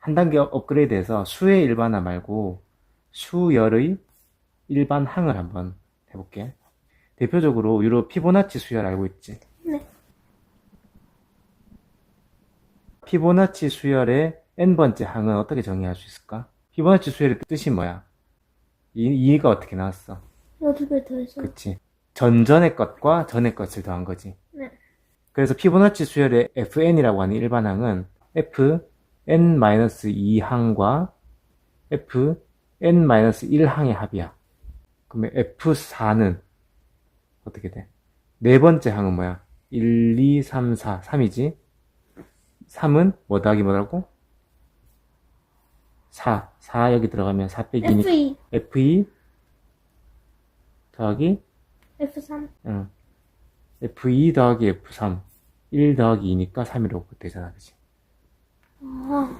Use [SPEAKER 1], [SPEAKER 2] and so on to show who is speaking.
[SPEAKER 1] 한 단계 업그레이드해서 수의 일반화 말고 수열의 일반항을 한번 해볼게. 대표적으로 유로 피보나치 수열 알고 있지?
[SPEAKER 2] 네.
[SPEAKER 1] 피보나치 수열의 n번째 항은 어떻게 정의할 수 있을까? 피보나치 수열의 뜻이 뭐야? 이, 이해가 어떻게 나왔어?
[SPEAKER 2] 여덟 개 더해서.
[SPEAKER 1] 그치. 전전의 것과 전의 것을 더한 거지.
[SPEAKER 2] 네.
[SPEAKER 1] 그래서 피보나치 수열의 fn이라고 하는 일반항은 fn-2항과 fn-1항의 합이야. 그러면 f4는 어떻게 돼? 네 번째 항은 뭐야? 1, 2, 3, 4, 3이지? 3은 뭐 더하기 뭐라고? 4. 4 여기 들어가면 4 빼기 2니까
[SPEAKER 2] F2,
[SPEAKER 1] f2 더하기
[SPEAKER 2] F3.
[SPEAKER 1] 응. F2 더하기 F3. 1 더하기 2니까 3이라고 되잖아, 그치?
[SPEAKER 2] 아,